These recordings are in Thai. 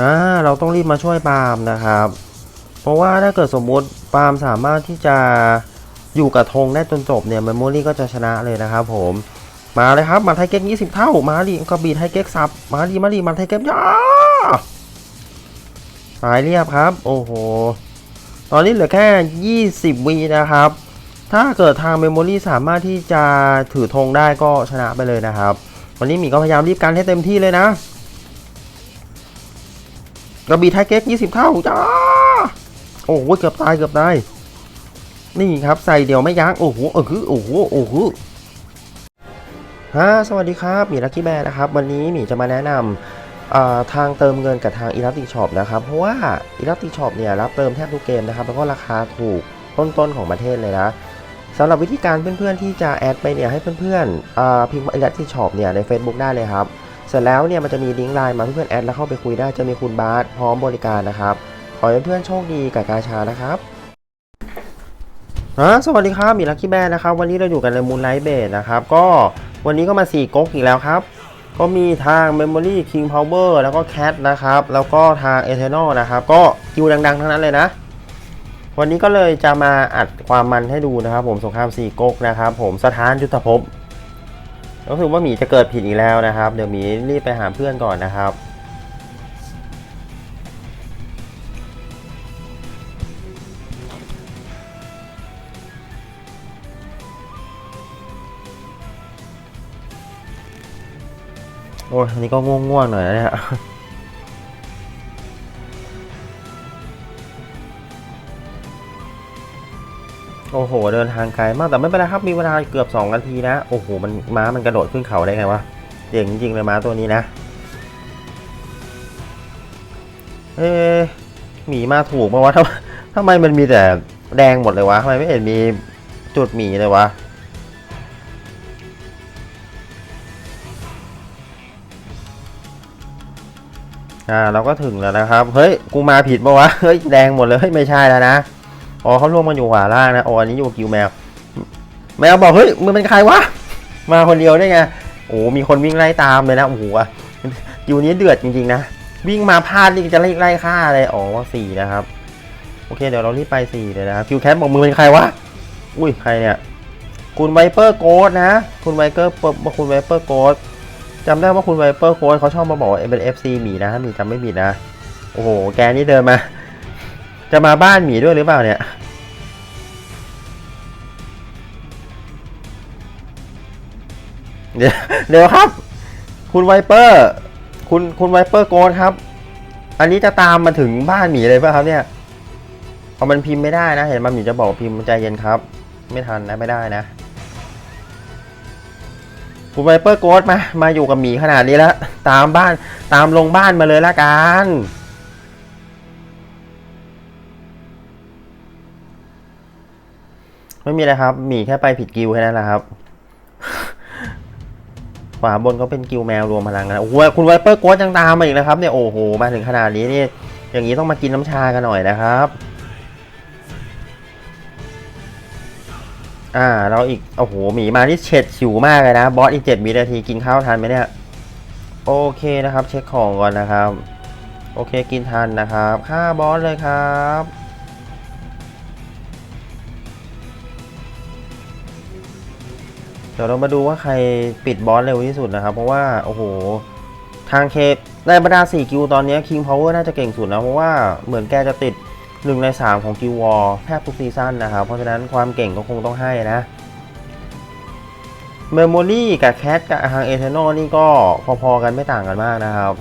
อ่าเราต้องรีบมาช่วยปาล์มนะครับ เพราะว่าถ้าเกิดสมมุติปาล์มสามารถที่จะอยู่กับธงได้จนจบเนี่ยเมมโมรี่ก็จะชนะเลยนะครับผมมาเลยครับมาไทเก๊ก20เท่า มาดิกระบี่ไทเก๊กสับมาดิมาดิมาไทเก๊กย่าสายเรียบครับ โอ้โห ตอนนี้เหลือแค่ 20วีนะครับ ถ้าเกิดทางเมมโมรี่สามารถที่จะถือธงได้ก็ชนะไปเลยนะครับ วันนี้หมีก็พยายามรีบกันให้เต็มที่เลยนะ กระบี่ไทเก๊ก20เท่าจ้าโอ้โหเกือบตายเกือบตายนี่ครับใส่เดียวไม่ยั้งโอ้โหเออคือโอ้โหโอ้โหฮะสวัสดีครับหมีลักกี้แบร์นะครับ วันนี้หมีจะมาแนะนำทางเติมเงินกับทาง e l a s t i c Shop นะครับ เพราะว่า e l a s t i c Shop เนี่ยรับเติมแทบทุกเกมนะครับ แล้วก็ราคาถูกต้นๆของประเทศเลยนะสำหรับวิธีการเพื่อนๆที่จะแอดไปเนี่ยให้เพื่อนๆอ่าพิมพ์ e l a s t i c Shop เนี่ยใน Facebook ได้เลยครับ สร็จแล้วเนี่ยมันจะมีลิงก์ไลน์มาเพื่อนแอดแล้วเข้าไปคุยได้จะมีคุณบาสพร้อมบริการนะครับขอให้เพื่อนโชคดีกับกาชานะครับสวัสดีครับมีลักกี้แบนนะครับ วันนี้เราอยู่กันในมูนไลท์เบสนะครับ ก็วันนี้ก็มา 4ก๊กอีกแล้วครับ ก็มีทาง Memory King Power แล้วก็ Cat นะครับ แล้วก็ทาง Eternal นะครับ ก็คิวดังๆ ทั้งนั้นเลยนะ วันนี้ก็เลยจะมาอัดความมันให้ดูนะครับ ผมสงคราม4ก๊กนะครับ ผมสถานยุทธภพ รู้สึกว่าหมีจะเกิดผิดอีกแล้วนะครับ เดี๋ยวหมีรีบไปหาเพื่อนก่อนนะครับโอ้ยอันนี้ก็ง่วงๆหน่อยนะเนี่ย โอ้โห เดินทางไกลมากแต่ไม่เป็นไรครับมีเวลาเกือบ 2 นาทีนะ โอ้โห มันม้ามันกระโดดขึ้นเขาได้ไงวะเจ๋งจริงเลยม้าตัวนี้นะ เอ๊หมีมาถูกมาวะทำทำไมมันมีแต่แดงหมดเลยวะทำไมไม่เห็นมีจุดหมีเลยวะอ่าเราก็ถึงแล้วนะครับ เฮ้ย กูมาผิดปะวะ เฮ้ย แดงหมดเลยเฮ้ยไม่ใช่แล้วนะ อ๋อเขาร่วมกันอยู่ขวาล่างนะอ๋ออันนี้อยู่กิวแมว แมวบอกเฮ้ยมึงเป็นใครวะ มาคนเดียวได้ไง โอ้มีคนวิ่งไล่ตามเลยนะ โอ้โหอะกิวนี้เดือดจริงๆนะ วิ่งมาพลาดนี่จะไล่ไล่ฆ่าเลย อ๋อว่าสี่นะครับ โอเคเดี๋ยวเรารีบไปสี่เลยนะคิวแคทบอกมึงเป็นใครวะ อุ้ยใครเนี่ย คุณไวเปอร์โกดนะ คุณไวเปอร์คุณไวเปอร์โกดจำได้ว่าคุณไวเปอร์โค้ดเขาชอบมาบอกว่าเป็น FC หมีนะถ้าหมีจำไม่ผิดนะ โอ้โห แกนี่เดินมา จะมาบ้านหมีด้วยหรือเปล่าเนี่ย เดี๋ยวเดี๋ยวครับ คุณไวเปอร์ คุณคุณไวเปอร์โกดครับ อันนี้จะตามมาถึงบ้านหมีเลยป่ะครับเนี่ยพอมันพิมพ์ไม่ได้นะ เห็นมาหมีจะบอกพิมพ์ใจเย็นครับ ไม่ทันนะไม่ได้นะ คุณไวเปอร์โกดมา มาอยู่กับหมีขนาดนี้แล้ว ตามบ้านตามลงบ้านมาเลยละกัน ไม่มีอะไรครับ หมีแค่ไปผิดกิวแค่นั้นแหละครับ ขวาบนก็เป็นกิวแมวรวมพลังนะโอ้โหคุณไวเปอร์โกดยังตามมาอีกนะครับเนี่ยโอ้โหมาถึงขนาดนี้นี่อย่างนี้ต้องมากินน้ำชากันหน่อยนะครับ อ่า เราอีก โอ้โห หมีมาที่เฉดฉิวมากเลยนะ บอสอีกเจ็ดวินาทีกินข้าวทันไหมเนี่ย โอเคนะครับ เช็คของก่อนนะครับ โอเคกินทันนะครับฆ่าบอสเลยครับ เดี๋ยวเรามาดูว่าใครปิดบอสเร็วที่สุดนะครับ เพราะว่าโอ้โหทางเคในบรรดา4กิวตอนนี้ King Power น่าจะเก่งสุดนะ เพราะว่าเหมือนแกจะติดหนึ่งในสามของกิววอลแทบทุกซีซั่นนะครับ เพราะฉะนั้นความเก่งก็คงต้องให้นะเมมโมรี่กับแคทกับทางเอเทนอลนี่ก็พอๆกันไม่ต่างกันมากนะครับ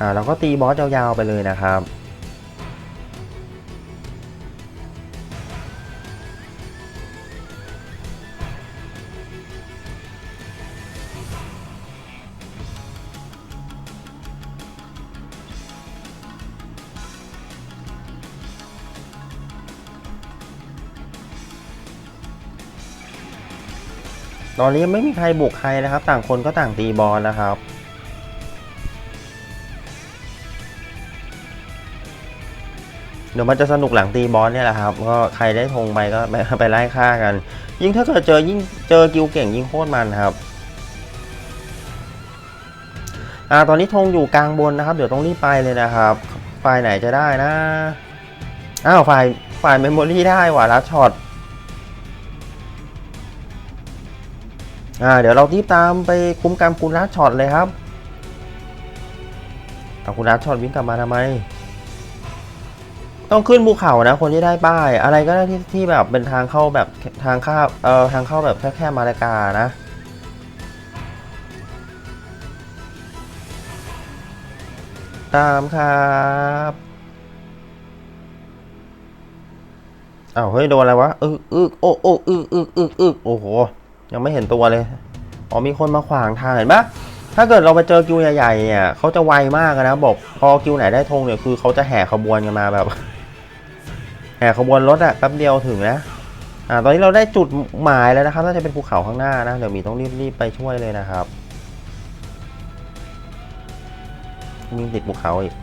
อ่าเราก็ตีบอสยาวๆไปเลยนะครับ ตอนนี้ยงไม่มีใครบุกใครนะครับ ต่างคนก็ต่างตีบอลนะครับ เดี๋ยวมันจะสนุกหลังตีบอลเนี่ยแหละครับ ก็ใครได้ธงไปก็ไปไปไล่ฆ่ากัน ยิ่งถ้าเกิดเจอยิ่งเจอกิวเก่งยิ่งโคตรมันครับอ่าตอนนี้ธงอยู่กลางบนนะครับ เดี๋ยวต้องรีบไปเลยนะครับฝ่ายไหนจะได้นะ อ้าวฝ่ายฝ่ายเมมโมรี่ได้ว่ะลัดช็อต อ่าเดี๋ยวเรารีบตามไปคุ้มกันคุณลัดช็อตเลยครับเอาคุณลัดช็อตวิ่งกลับมาทำไม ต้องขึ้นภูเขานะ คนที่ได้ป้าย อะไรก็ได้ที่ที่แบบเป็นทางเข้าแบบทางเข้าเอ่อทางเข้าแบบแค่แค่มาลากานะตามครับอ้าวเฮ้ยโดนอะไรวะ อึกอึกโอ้โอ้อึกอึกอึกอึกโอ้โห ยังไม่เห็นตัวเลย อ๋อมีคนมาขวางทางเห็นปะถ้าเกิดเราไปเจอกิวใหญ่ๆเนี่ยเขาจะไวมากนะบอกพอกิวไหนได้ธงเนี่ยคือเขาจะแห่ขบวนกันมาแบบ แห่ขบวนรถอะแป๊บเดียวถึงนะอ่าตอนนี้เราได้จุดหมายแล้วนะครับน่าจะเป็นภูเขาข้างหน้านะเดี๋ยวมีต้องรีบๆไปช่วยเลยนะครับมีติดภูเขาอีก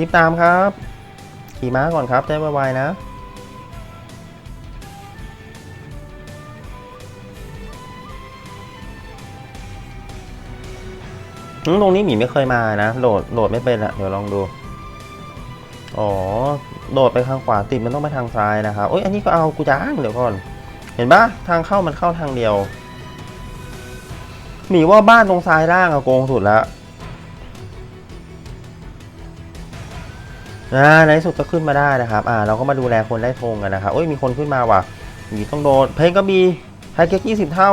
รีบตามครับ ขี่ม้าก่อนครับได้ไวๆนะ ตรงนี้หมีไม่เคยมานะ โหลดโหลดไม่เป็นอะเดี๋ยวลองดู อ๋อโดดไปทางขวาติดมันต้องไปทางซ้ายนะครับโอ้ยอันนี้ก็เอากูจ้างเดี๋ยวก่อน เห็นปะทางเข้ามันเข้าทางเดียวหมีว่าบ้านตรงซ้ายล่างอะโกงสุดแล้ว อ่าในที่สุดก็ขึ้นมาได้นะครับอ่าเราก็มาดูแลคนได้ธงกันนะครับโอ้ยมีคนขึ้นมาว่ะมีต้องโดดเพลงก็มีไทเก๊กยี่สิบเท่า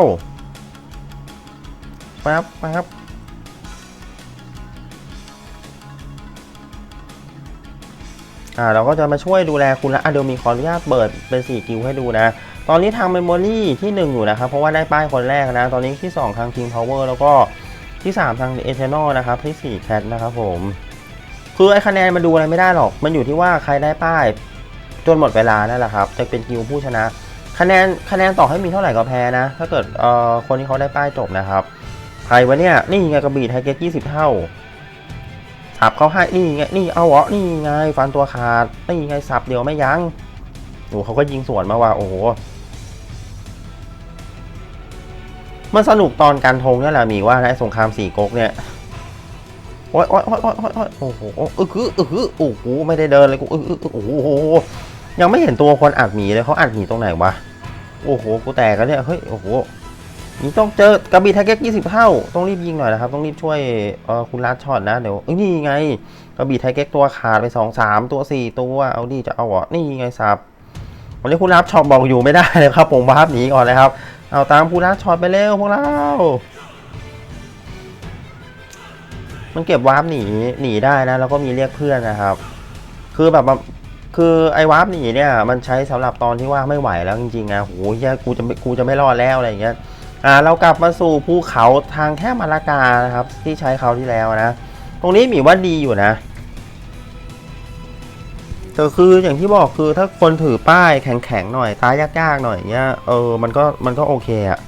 ปั๊บปั๊บอ่าเราก็จะมาช่วยดูแลคุณละอะเดี๋ยวมีขออนุญาตเปิดเป็น 4 กิวให้ดูนะ ตอนนี้ทางเมมโมรี่ที่ 1 อยู่นะครับ เพราะว่าได้ป้ายคนแรกนะ ตอนนี้ที่ 2 ทาง King Power แล้วก็ที่ 3 ทาง e t e r n a l นะครับ ที่ 4 Cat นะครับผม คือไอ้คะแนนมันดูอะไรไม่ได้หรอก มันอยู่ที่ว่าใครได้ป้าย จนหมดเวลานั่นแหละครับ จะเป็นกิวผู้ชนะ คะแนนคะแนนต่อให้มีเท่าไหร่ก็แพ้นะ ถ้าเกิดเอ่อคนที่เขาได้ป้ายจบนะครับ ใครวะเนี่ย นี่ไงกระบี่ไทเก็ต20เท่า สับเขาให้ นี่ไง นี่เอาเหรอ นี่ไง ฟันตัวขาด นี่ไงสับเดียวไม่ยัง้งโอ้เขาก็ยิงสวนมาว่า โอ้โหมันสนุกตอนการทงนี่แหละมีว่านะไอ้สงครามสี่ก๊กเนี่ย โอ้ยโอ้ยโอ้ยโอ้ยโอ้ยโอ้ยโอ้โหอึกคืออึกคือโอ้โหไม่ได้เดินเลยกูอึกอึกอึกโอ้โหยังไม่เห็นตัวคนอัดหมีเลยเขาอัดหมีตรงไหนวะโอ้โหกูแตกแล้วเนี่ยเฮ้ยโอ้โหนี่ต้องเจอกระบี่ไทเก็ต20เท่าต้องรีบยิงหน่อยนะครับ ต้องรีบช่วยเออคุณลัดช็อตนะเดี๋ยวเอ้ยนี่ไงกระบี่ไทเก็ตตัวขาดไปสองสามตัวสี่ตัวเอาดิจะเอาเหรอนี่ไงสับวันนี้คุณรับช็อตบอกอยู่ไม่ได้เลยครับ ผมวาร์ปหนีก่อนเลยครับเอาตามคุณรับช็อตไปเร็วพวกเรา มันเก็บวาร์ปหนีหนีได้นะ แล้วก็มีเรียกเพื่อนนะครับ คือแบบคือไอ้วาร์ปหนีเนี่ยมันใช้สำหรับตอนที่ว่าไม่ไหวแล้วจริงๆนะโหแย่กูจะกูจะไม่รอดแล้วอะไรอย่างเงี้ยอ่าเรากลับมาสู่ภูเขาทางแค่มาลากานะครับ ที่ใช้เขาวที่แล้วนะ ตรงนี้มีว่าดีอยู่นะแต่คืออย่างที่บอกคือถ้าคนถือป้ายแข็งๆหน่อยตายยากๆหน่อยเงี้ยเออมันก็มันก็โอเคอะ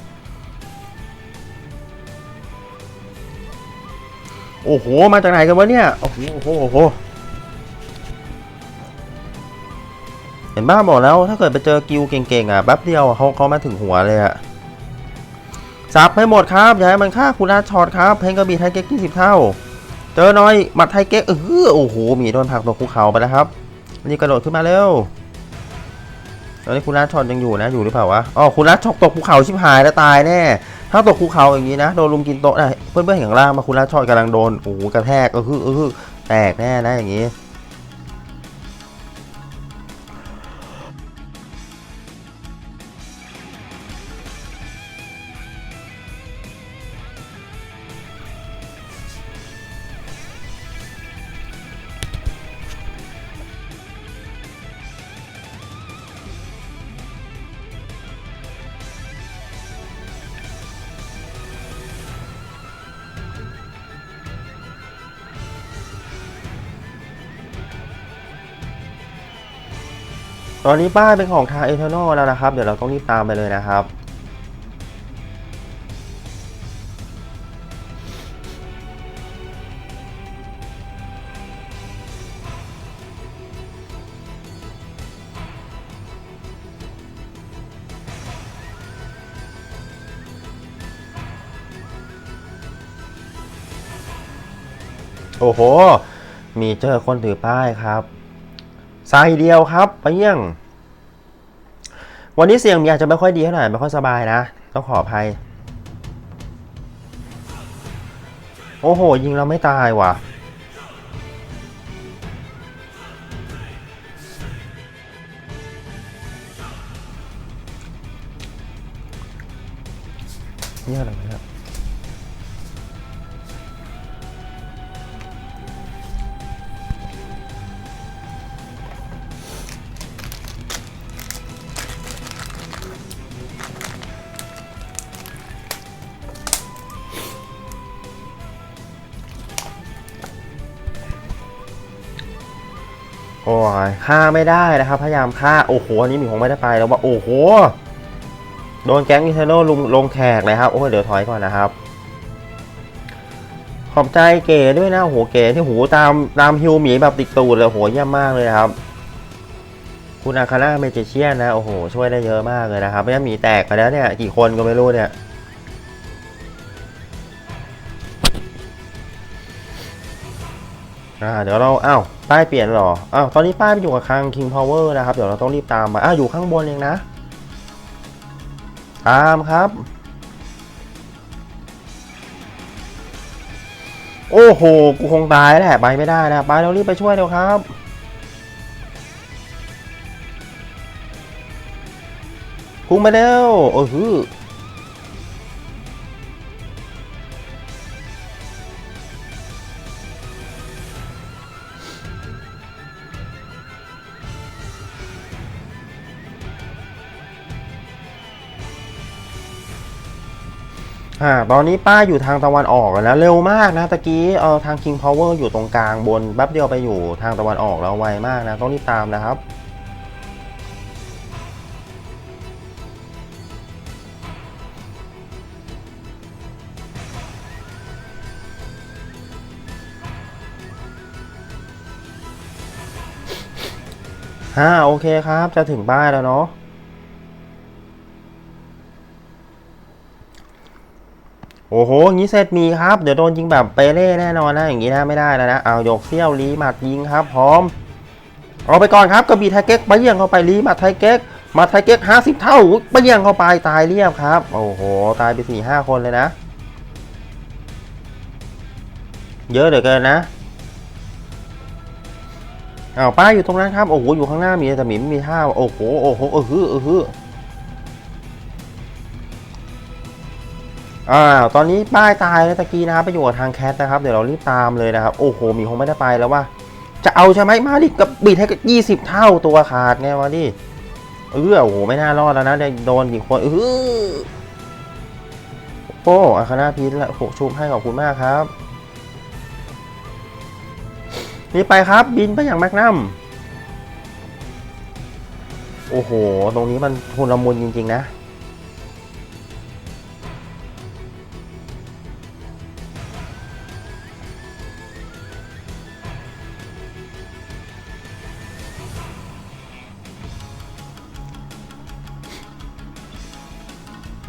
โอ้โห มาจากไหนกันวะเนี่ย โอ้โหโอ้โหโอ้โหเห็นบ้าบอกแล้วถ้าเกิดไปเจอกิวเก่งๆอะแป๊บเดียวเขาเขามาถึงหัวเลยอะสับให้หมดครับอย่าให้มันฆ่าคุณอาช็อตครับเพลงกระบี่ไทยเก๊ก20เท่า เจอหน่อยหมัดไทยเก๊กเออโอ้โหมีโดนผักตกภูเขาไปแล้วครับนี่กระโดดขึ้นมาเร็วตอนนี้คุณอาช็อตยังอยู่นะอยู่หรือเปล่าวะอ๋อคุณอาช็อตตกภูเขาชิบหายแล้วตายแน่ ถ้าตกภูเขาอย่างนี้นะ โดนลุมกินโต๊ะนะเพื่อนๆเห็นข้างล่างมาคุณอาชอยกำลังโดนโอ้โหกระแทกก็คือเออคือแตกแน่นะอย่างนี้ อนนี้ป้ายเป็นของทางเอเทอร์นอลแล้วนะครับ เดี๋ยวเราต้องรีบตามไปเลยนะครับโอ้โห มีเจอคนถือป้ายครับ สายเดียวครับไปยังวันนี้เสียงมีอาจจะไม่ค่อยดีเท่าไหร่ไม่ค่อยสบายนะ ต้องขออภัย โอ้โห ยิงเราไม่ตายว่ะ อ้ยฆ่าไม่ได้นะครับ พยายามฆ่า โอ้โห อันนี้มีคงไม่ได้ไปแล้วว่าโอ้โห โดนแก๊งอิเทอร์โนลงลงแขกเลยครับ โอ้ยเดี๋ยวถอยก่อนนะครับ ขอบใจเก๋ด้วยนะโอ้โหเก๋ที่หูตามตามฮิวหมีแบบติดตูดเลยโอ้โหเยี่ยมมากเลยครับ คุณอาคาน่าเมจิเชียนนะ โอ้โห ช่วยได้เยอะมากเลยนะครับ ไม่งั้นหมีแตกไปแล้วเนี่ย กี่คนก็ไม่รู้เนี่ย อ่าเดี๋ยวเราอ้าวป้ายเปลี่ยนหรออ้าวตอนนี้ป้ายไปอยู่กับคาง King Power นะครับ เดี๋ยวเราต้องรีบตามมาอ้าวอยู่ข้างบนเองนะ ตามครับ โอ้โห กูคงตายแหละไปไม่ได้นะไปเรารีบไปช่วยเร็วครับพุ่งไปเร็วโอ้ฮือ อ่าตอนนี้ป้าอยู่ทางตะวันออกแล้วนะเร็วมากนะตะกี้เออทาง King Power อยู่ตรงกลางบนแป๊บเดียวไปอยู่ทางตะวันออกแล้วไวมากนะ ต้องรีบตามนะครับฮ่าโอเคครับจะถึงบ้านแล้วเนาะ โอ้โหงี้เซตมีครับ เดี๋ยวโดนยิงแบบเปเล่แน่นอนนะ อย่างงี้นะไม่ได้แล้วนะ เอายกเซี่ยวลีหมัดยิงครับ พร้อม เอาไปก่อนครับกระบี่ไทเก๊กไปเยี่ยงเข้าไปลีหมัดไทเก๊กมาไทเก๊กห้าสิบเท่าไปเยี่ยงเข้าไปตายเรียบครับ โอ้โห ตายไปสี่ห้าคนเลยนะ เยอะเหลือเกินนะเอาป้าอยู่ตรงนั้นครับ โอ้โห อยู่ข้างหน้ามีแต่หมีไม่มีท่า โอ้โห โอ้โห เออฮือเออฮือ อ้าตอนนี้ป้ายตายแล้วตะกี้นะครับไปอยู่กับทางแคทนะครับเดี๋ยวเรารีบตามเลยนะครับ โอ้โหมีคงไม่ได้ไปแล้วว่า จะเอาใช่ไหมมาดิกับบีดให้กับยี่สิบเท่าตัวขาดไงวะดิเออโอ้โหไม่น่ารอดแล้วนะโดนกี่คนเออโอ้อาคานาพีทละโอ้ชุบให้ขอบคุณมากครับนี่ไปครับบินไปอย่างแมกนัมโอ้โห ตรงนี้มันทุนละมุนจริง ๆ นะ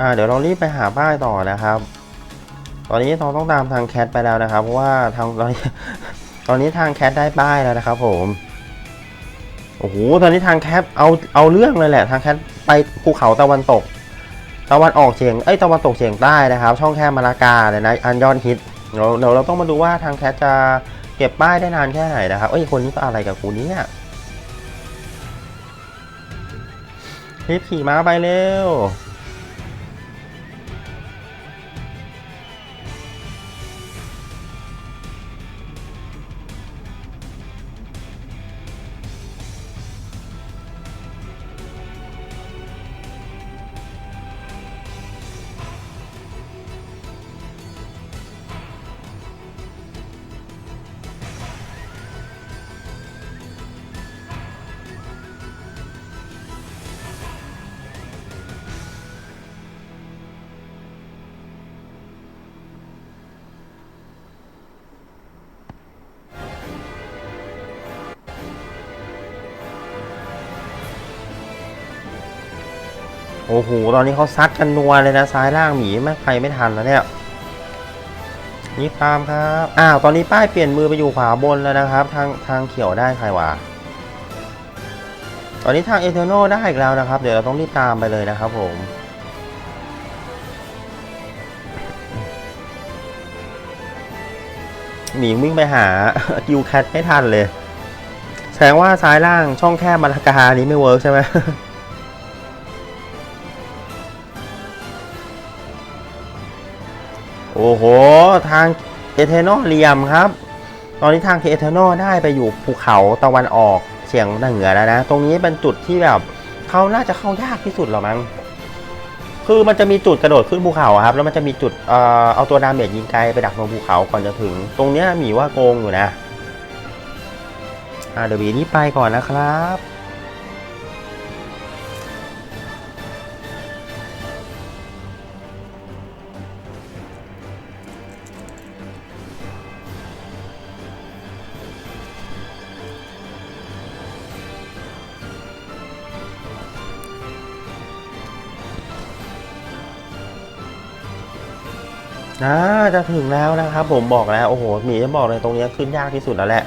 อ่าเดี๋ยวเรารีบไปหาป้ายต่อนะครับ ตอนนี้เราต้องตามทางแคทไปแล้วนะครับเพราะว่าทางตอนนี้ตอนนี้ทางแคทได้ป้ายแล้วนะครับ ผมโอ้โหตอนนี้ทางแคทเอาเอาเรื่องเลยแหละ ทางแคทไปภูเขาตะวันตก ตะวันออกเฉียงเอ้ยตะวันตกเฉียงใต้นะครับ ช่องแคบมาลากาเลยนะอันยอดฮิตเดี๋ยวเดี๋ยวเราต้องมาดูว่าทางแคทจะเก็บป้ายได้นานแค่ไหนนะครับเอ้ยคนนี้ก็อะไรกับกูเนี่ยรีบขี่ม้าไปเร็ว โอ้โห ตอนนี้เขาซัดกันนัวเลยนะซ้ายล่างหมีไม่ใครไม่ทันแล้วเนี่ยนี่ตามครับ อ้าว ตอนนี้ป้ายเปลี่ยนมือไปอยู่ขวาบนแล้วนะครับ ทางทางเขียวได้ใครวะตอนนี้ทางเอเทอร์โนได้อีกแล้วนะครับ เดี๋ยวเราต้องรีบตามไปเลยนะครับผมหมีวิ่งไปหากิวแคทไม่ทันเลย แสดงว่าซ้ายล่างช่องแคบมาลากานี้ไม่เวิร์กใช่ไหม โอ้โห ทางเอเทนอลเหลี่ยมครับ ตอนนี้ทางเอเทนอลได้ไปอยู่ภูเขาตะวันออกเฉียงเหนือแล้วนะ ตรงนี้เป็นจุดที่แบบเขาน่าจะเข้ายากที่สุดหรอมั้ง คือมันจะมีจุดกระโดดขึ้นภูเขาครับ แล้วมันจะมีจุดเอ่อเอาตัวดาเมจยิงไกลไปดักบนภูเขาก่อนจะถึง ตรงเนี้ยหมีว่าโกงอยู่นะ อ่าเดี๋ยวบีนี้ไปก่อนนะครับ น่าจะถึงแล้วนะครับ ผมบอกแล้วโอ้โหหมีจะบอกเลยตรงนี้ขึ้นยากที่สุดแล้วแหละ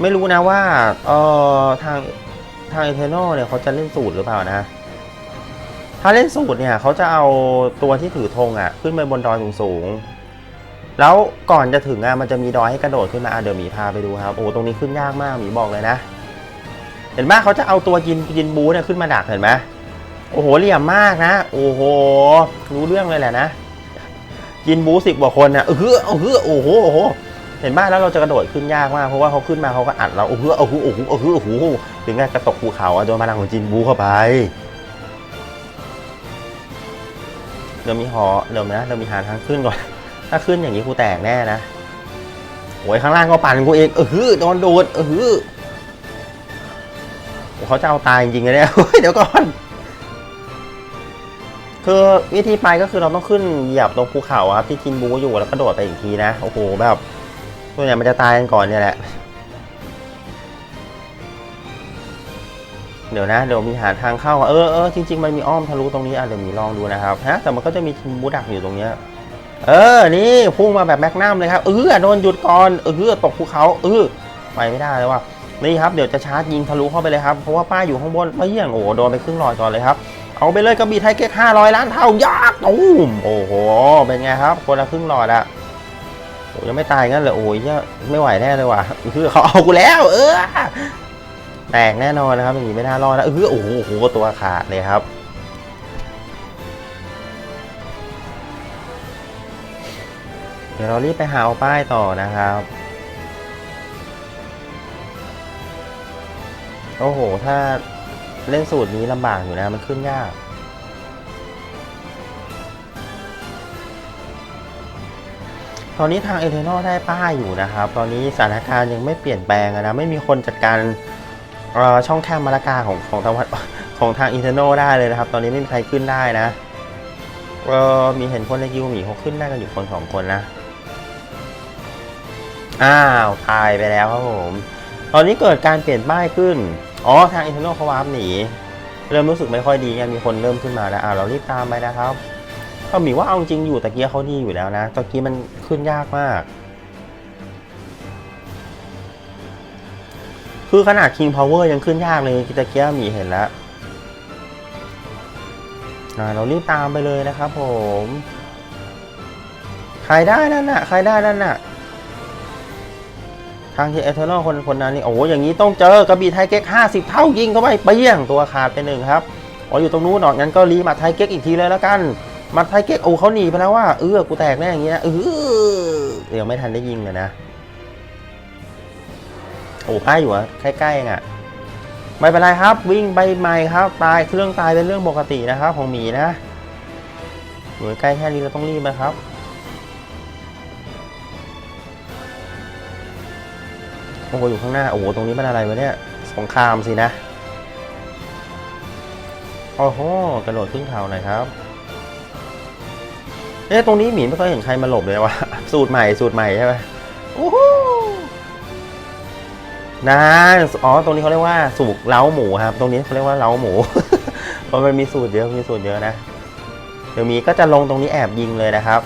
ไม่รู้นะว่าเออทางทางเอเทนอลเนี่ยเขาจะเล่นสูตรหรือเปล่านะ ถ้าเล่นสูตรเนี่ยเขาจะเอาตัวที่ถือธงอะ ขึ้นไปบนดอยสูงๆแล้วก่อนจะถึงอะมันจะมีดอยให้กระโดดขึ้นมาเดี๋ยวหมีพาไปดูครับโอ้ตรงนี้ขึ้นยากมากหมีบอกเลยนะ เห็นไหมเขาจะเอาตัวยินยินบูเนี่ยขึ้นมาดักเห็นไหมโอ้โหเหลี่ยมมากนะ โอ้โหรู้เรื่องเลยแหละนะ ยินบูสิบกว่าคนนะเออเออโอ้โหโอ้โหเห็นบ้านแล้วเราจะกระโดดขึ้นยากมากเพราะว่าเขาขึ้นมาเขาก็อัดเราโอ้โหโอ้โหโอ้โหโอ้โหโอ้โหถึงกับกระตกภูเขาโดนพลังของจินบูเข้าไปเดี๋ยวมีหอเดี๋ยวนะเดี๋ยวมีหาทางขึ้นก่อน ถ้าขึ้นอย่างนี้กูแตกแน่นะโอ้ยข้างล่างก็ปั่นกูเองเออโดนโดดเออโอ้เขาจะเอาตายจริงๆนะเนี่ยเฮ้ยเดี๋ยวก่อน คือวิธีไปก็คือเราต้องขึ้นเหยียบตรงภูเขาครับที่จินบูอยู่แล้วก็โดดไปอีกทีนะโอ้โหแบบส่วนใหญ่มันจะตายกันก่อนเนี่ยแหละเดี๋ยวนะเดี๋ยวมีหาทางเข้าเออเออจริงๆมันมีอ้อมทะลุตรงนี้อะเดี๋ยวมีลองดูนะครับฮะแต่มันก็จะมีจินบูดักอยู่ตรงเนี้ยเออนี่พุ่งมาแบบแมกนัมเลยครับเออโดนหยุดก่อนเออตกภูเขาเออไปไม่ได้เลยว่ะนี่ครับเดี๋ยวจะชาร์จยิงทะลุเข้าไปเลยครับเพราะว่าป้ายอยู่ข้างบนไม่เยี่ยงโอ้โหโดนไปครึ่งหลอดก่อนเลยครับ เอาไปเลยกระบี่ไทยเก๊กห้าร้อยล้านเท่ายากตูมโอ้โห เป็นไงครับ คนละครึ่งหลอดอะโอ้ยังไม่ตายงั้นเลยโอ้ยไม่ไหวแน่เลยว่ะคือเขาเอากูแล้ว เออแตกแน่นอนนะครับอย่างนี้ไม่น่ารอดนะเออโอ้โหโอ้โหตัวขาดเลยครับเดี๋ยวเรารีบไปหาเอาป้ายต่อนะครับ โอ้โห ถ้า เล่นสูตรนี้ลำบากอยู่นะ มันขึ้นยาก ตอนนี้ทางเอเทนอลได้ป้ายอยู่นะครับ ตอนนี้สถานการณ์ยังไม่เปลี่ยนแปลงนะ ไม่มีคนจัดการช่องแคบมาลากาของของทางวัดของทางเอเทนอได้เลยนะครับ ตอนนี้ไม่มีใครขึ้นได้นะเออมีเห็นคนในกิวหมีเขาขึ้นได้กันอยู่คนสองคนนะ อ้าว ตายไปแล้วครับผม ตอนนี้เกิดการเปลี่ยนป้ายขึ้น อ๋อทางอินเทอร์เน็ตเขาวาร์ปหนี เริ่มรู้สึกไม่ค่อยดีไงมีคนเริ่มขึ้นมาแล้วอ่าเรารีบตามไปนะครับก็มีว่าเอาจริงอยู่ตะเกียเขาดีอยู่แล้วนะตะกี้มันขึ้นยากมาก คือขนาด King Power ยังขึ้นยากเลยตะเกียหมีเห็นแล้วอ่าเรารีบตามไปเลยนะครับผม ใครได้นั่นน่ะ ใครได้นั่นน่ะ ทางที่เอเทอร์นอลคนคนนั้นนี่โอ้โหอย่างนี้ต้องเจอกระบี่ไทยเก๊กห้าสิบเท่ายิงเข้าไปเปี้ยงตัวขาดไปหนึ่งครับอ๋ออยู่ตรงนู้นหนอกงั้นก็รีมาไทยเก๊กอีกทีเลยแล้วกันมาไทยเก๊กโอ้เขาหนีไปแล้วว่าเออกูแตกแน่อย่างเงี้ยเออเดี๋ยวไม่ทันได้ยิงเลยนะโอ้ป้ายอยู่อะใกล้ๆเองอะไม่เป็นไรครับ วิ่งไปใหม่ครับ ตายเครื่องตายเป็นเรื่องปกตินะครับ ของหมีนะอยู่ใกล้แค่นี้เราต้องรีบนะครับ โอ้โหอยู่ข้างหน้า โอ้โห ตรงนี้มันอะไรวะเนี่ย สงครามสินะ โอ้โห กระโดดขึ้นเขาหน่อยครับ เอ๊ะ ตรงนี้หมีไม่เคยเห็นใครมาหลบเลยวะ สูตรใหม่ สูตรใหม่ใช่ไหมโอ้โหนะอ๋อ ตรงนี้เขาเรียกว่าสูตรเล้าหมูครับ ตรงนี้เขาเรียกว่าเล้าหมู เพราะมันมีสูตรเยอะ มีสูตรเยอะนะ เดี๋ยวมีก็จะลงตรงนี้แอบยิงเลยนะครับ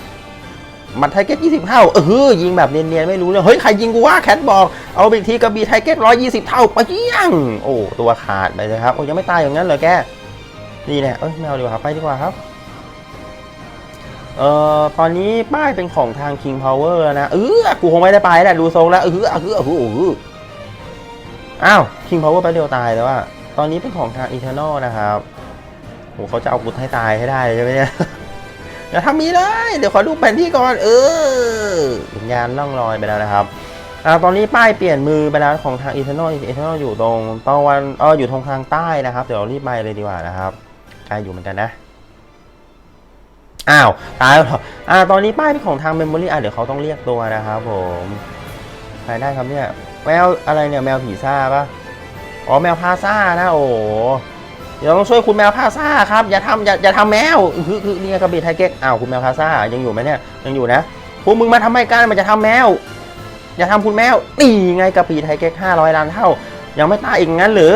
มัดไทเก็ต20 เท่า เออยิงแบบเนียนๆ ไม่รู้เรื่องเฮ้ย ใครยิงกูวะแคทบอก เอาไปอีกทีกระบี่ไทเก็ต120 เท่าปะเกี้ยงโอ้ ตัวขาดไปเลยครับ โอ้ยังไม่ตายอย่างนั้นเหรอแก นี่แน่เอ้ยไม่เอาดีกว่าครับ ไปดีกว่าครับ เอ่อ ตอนนี้ป้ายเป็นของทาง King Power แล้วนะ เออ กูคงไม่ได้ไปแหละ ดูทรงแล้ว เออเออเออเออเอออ้าว King Power ไปเดียวตายแล้วอะตอนนี้เป็นของทาง Eternal นะครับโหเขาจะเอากูให้ตายให้ได้ใช่ไหมเนี่ย อย่าทำนี้เลยเดี๋ยวขอดูแผนที่ก่อน เออวิญญาณล่องลอยไปแล้วนะครับอ่าตอนนี้ป้ายเปลี่ยนมือไปแล้วของทาง Eternal Eternal อยู่ตรงตะวันเอออยู่ทางทางใต้นะครับ เดี๋ยวเรารีบไปเลยดีกว่านะครับใกล้อยู่เหมือนกันนะอ้าวตายแล้วอ่าตอนนี้ป้ายเป็นของทาง Memory อะเดี๋ยวเขาต้องเรียกตัวนะครับผมใครได้ครับเนี่ยแมวอะไรเนี่ยแมวผีซ่าปะอ๋อแมวพาซ่านะโอ้ เดี๋ยวต้องช่วยคุณแมวพาซ่าครับอย่าทำอย่าอย่าทำแมวคือคือนี่กระบี่ไทเก๊กอ้าวคุณแมวพาซ่ายังอยู่ไหมเนี่ยยังอยู่นะพวกมึงมาทำไมกันมันจะทำแมว อย่าทำคุณแมวนี่ไงกระบี่ไทเก๊กห้าร้อยล้านเท่า ยังไม่ตายอีกงั้นหรือ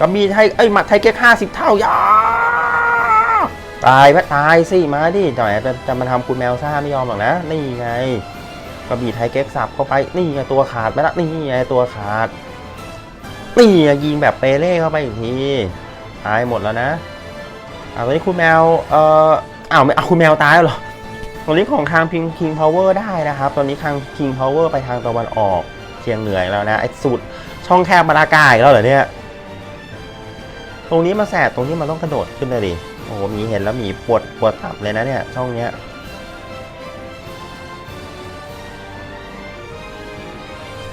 กระบี่ไทเอ้ยหมัดไทเก๊กห้าสิบเท่าอย่าตายไหมตายสิมาดิจะไหนจะจะมาทำคุณแมวซ่าไม่ยอมหรอกนะนี่ไงกระบี่ไทเก๊กสับเข้าไปนี่ไงตัวขาดไปละนี่ไงตัวขาดนี่ยิงแบบเปเล่เข้าไปอีกที ตายหมดแล้วนะอ่าตอนนี้คุณแมวเอ่ออ้าวไม่เอาคุณแมวตายแล้วเหรอตอนนี้ของทางพิงคิงพาวเวอร์ได้นะครับ ตอนนี้ทางคิงพาวเวอร์ไปทางตะวันออกเชียงเหนือแล้วนะไอ้สุดช่องแคบมาลากาอีกแล้วเหรอเนี่ย ตรงนี้มาแสบตรงนี้มันต้องกระโดดขึ้นเลยดิโอ้โหมีเห็นแล้วมีปวดปวดตับเลยนะเนี่ยช่องเนี้ย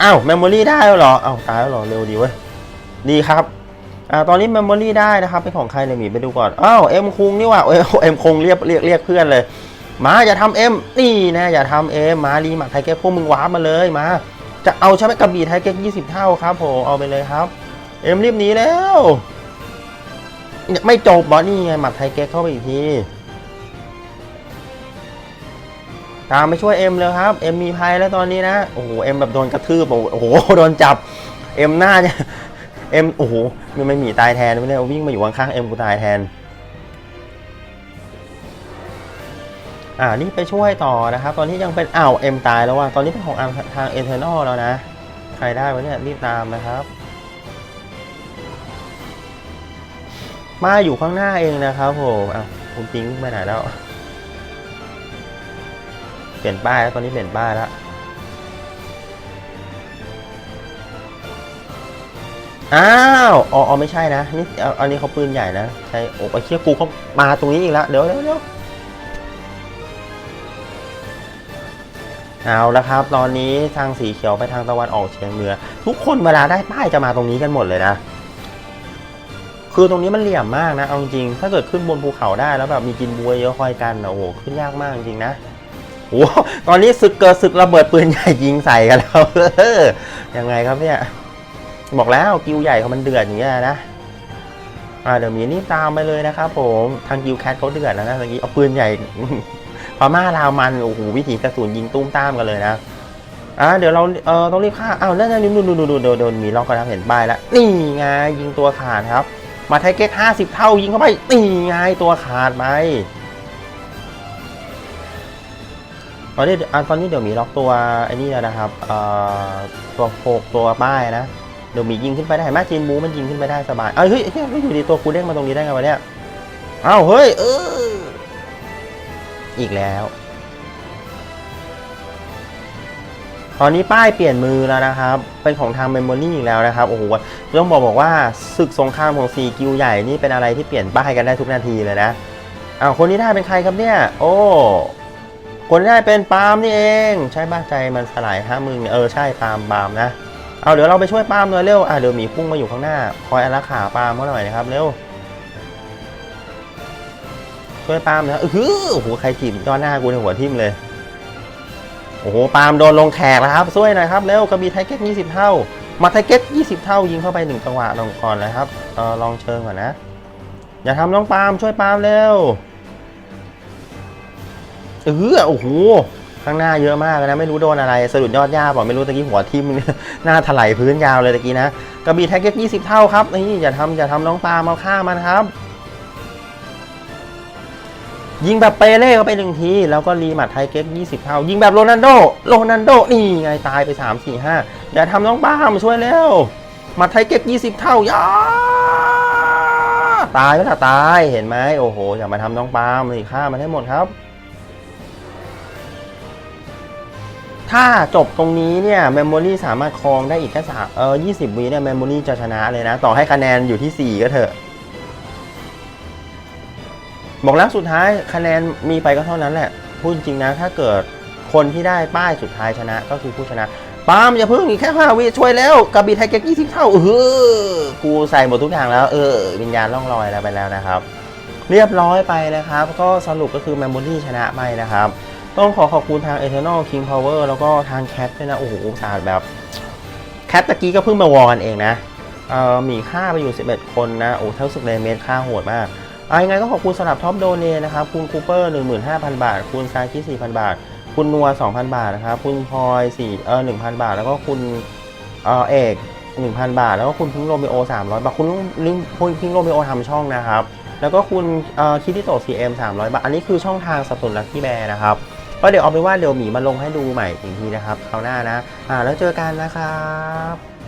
อ้าวเมมโมรี่ได้แล้วเหรอ อ้าว ตายแล้วเหรอ เร็วดีเว้ย ดีครับ อ่าตอนนี้เมมโมรี่ได้นะครับ เป็นของใครเนี่ยมีไปดูก่อน อ้าวเอ็มคุงนี่ว่ะเอ้ยเอ็มคงเรียกเรียกเรียกเพื่อนเลย มาอย่าทำเอ็มนี่นะอย่าทำเอ็มมารีหมักไทยเก๊กพวกมึงว้ามาเลยมา จะเอาใช่ไหมกระบี่ไทยเก๊ก20เท่าครับผมเอาไปเลยครับ เอ็มรีบหนีแล้ว ไม่จบบอสนี่ไงหมัดไทยเก๊กเข้าไปอีกทีตามไปช่วยเอ็มเลยครับเอ็มมีภัยแล้วตอนนี้นะโอ้โหเอ็มแบบโดนกระทืบโอ้โหโดนจับเอ็มหน้าเนี่ย เอ็มโอ้โหมันไม่มีตายแทนไม่ได้วิ่งมาอยู่ข้างๆเอ็มกูตายแทน อ่านี่ไปช่วยต่อนะครับ ตอนนี้ยังเป็นอ้าวเอ็มตายแล้วว่ะตอนนี้เป็นของอาร์มทางเอเทอร์นอลแล้วนะ ใครได้วะเนี่ยรีบตามนะครับ มาอยู่ข้างหน้าเองนะครับผมอะคุณปิงไปไหนแล้ว เปลี่ยนป้ายแล้วตอนนี้เปลี่ยนป้ายแล้ว อ้าวอ๋อออไม่ใช่นะนี่เอาอันนี้เขาปืนใหญ่นะใช่โอ้ไอ้เชี่ยกูเขามาตรงนี้อีกแล้วเดี๋ยวเดี๋ยวเดี๋ยวเอาละครับ ตอนนี้ทางสีเขียวไปทางตะวันออกเฉียงเหนือ ทุกคนเวลาได้ป้ายจะมาตรงนี้กันหมดเลยนะ คือตรงนี้มันเหลี่ยมมากนะเอาจริงถ้าเกิดขึ้นบนภูเขาได้แล้วแบบมีกินบวยเยอะคอยกันนะโอ้โหขึ้นยากมากจริงนะโอ้โหตอนนี้ศึกเกิดศึกระเบิดปืนใหญ่ยิงใส่กันแล้วยังไงครับเนี่ย บอกแล้วกิวใหญ่เขามันเดือดอย่างเงี้ยนะอ่าเดี๋ยวมีนี่ตามไปเลยนะครับผมทางกิวแคทเขาเดือดแล้วนะเมื่อกี้เอาปืนใหญ่พม่าลาวมันโอ้โหวิถีกระสุนยิงตุ้มตามกันเลยนะอ่าเดี๋ยวเราเออต้องรีบฆ่าอ้าวนั่นนั่นนู่นนู่นนู่นโดนโดนมีล็อกกระทำเห็นป้ายแล้วนี่ไงยิงตัวขาดครับ มาไทเก๊กห้าสิบเท่ายิงเข้าไปนี่ไงตัวขาดไปตอนนี้ตอนนี้เดี๋ยวมีล็อกตัวไอ้นี่แล้วนะครับเอ่อตัวโฟกตัวป้ายนะ เดี๋ยวมียิงขึ้นไปได้เห็นไหมจีนบูมันยิงขึ้นไปได้สบาย เอ้ยเฮ้ยเฮ้ยอยู่ดีตัวกูเด้งมาตรงนี้ได้ไงวะเนี่ยเอ้าเฮ้ยเอออีกแล้ว ตอนนี้ป้ายเปลี่ยนมือแล้วนะครับ เป็นของทางเมมโมรี่อีกแล้วนะครับ โอ้โห ต้องบอกบอกว่าศึกสงครามของซีกิวใหญ่นี่เป็นอะไรที่เปลี่ยนป้ายกันได้ทุกนาทีเลยนะอ้าวคนนี้ได้เป็นใครครับเนี่ย โอ้คนที่ได้เป็นปาล์มนี่เอง ใช่บ้าใจมันสลายห้ามึงเนี่ยเออใช่ปาล์มปาล์มนะ เอาเดี๋ยวเราไปช่วยปาล์มหน่อยเร็วอะเดี๋ยวหมีพุ่งมาอยู่ข้างหน้า คอยอารักขาปาล์มเขาหน่อยนะครับเร็วช่วยปาล์มนะเออโอ้โหใครจีบย้อนหน้ากูในหัวทิ่มเลยโอ้โหปาล์มโดนลงแขกแล้วครับช่วยหน่อยครับเร็วกระบี่ไทเก็ต20เท่า มาไทเก็ต20เท่ายิงเข้าไปหนึ่งจังหวะลงก่อนเลยครับเออลองเชิงก่อนนะ อย่าทำน้องปาล์มช่วยปาล์มเร็วเออโอ้โห ข้างหน้าเยอะมากนะไม่รู้โดนอะไรสะดุดยอดหญ้าบอกไม่รู้ตะกี้หัวทิ่มหน้าถลายพื้นยาวเลยตะกี้นะกระบี่ไทเก็ต20เท่าครับนี่อย่าทำอย่าทำน้องปล์มเอาฆ่ามันครับ ยิงแบบเปเล่เข้าไปหนึ่งที แล้วก็รีมัดไทเก๊ก20เท่า ยิงแบบโรนัลโดโรนัลโดนี่ไงตายไป3 4 5อย่าทำน้องบ้ามาช่วยเร็วมัดไทเก๊ก20เท่าย่าตายแล้วล่ะตายเห็นไหมโอ้โหอย่ามาทำน้องปล์มนี่ฆ่ามันให้หมดครับ ถ้าจบตรงนี้เนี่ยเมมโมรีสามารถครองได้อีกแค่สามเออยี่สิบวิเนี่ยเมมโมรีจะชนะเลยนะ ต่อให้คะแนนอยู่ที่ 4 ก็เถอะ บอกแล้วสุดท้ายคะแนนมีไปก็เท่านั้นแหละ พูดจริงๆนะ ถ้าเกิดคนที่ได้ป้ายสุดท้ายชนะก็คือผู้ชนะปาล์มอย่าพิ่งอีกแค่ห้าวิช่วยแล้วกระบี่ไทยเก๊กยี่สิบเท่าเออกูใส่หมดทุกอย่างแล้ว เออ วิญญาณล่องลอยแล้วไปแล้วนะครับ เรียบร้อยไปนะครับ ก็สรุปก็คือแมมโมรี่ชนะไปนะครับ ต้องขอขอบคุณทาง Eternal King Power แล้วก็ทางแคทด้วยนะ โอ้โหสาห์แบบ แคทตะกี้ก็เพิ่งมาวอกันเองนะเอ่อมีค่าไปอยู่ 11 คนนะ โอ้เท่าสึกเลเมตรค่าโหดมากเอายังไงก็ขอบคุณสำหรับท็อปโดเนนะครับ คุณคูเปอร์ 15,000 บาท คุณซาคิ4,000 บาท คุณนัว 2,000 บาทนะครับ คุณพลอย4เออ1,000 บาท แล้วก็คุณเอ่อเอก 1,000 บาท แล้วก็คุณพิงโรเมโอ 300 บาท คุณลิงคุณพิงโรเมโอทำช่องนะครับ แล้วก็คุณเออคิดิโต CM 300 บาท อันนี้คือช่องทางสับสนลักกี้แบร์นะครับ ก็เดี๋ยวเอาไปว่าเดี๋ยวหมีมาลงให้ดูใหม่อีกทีนะครับคราวหน้านะอ่าแล้วเจอกันนะครับ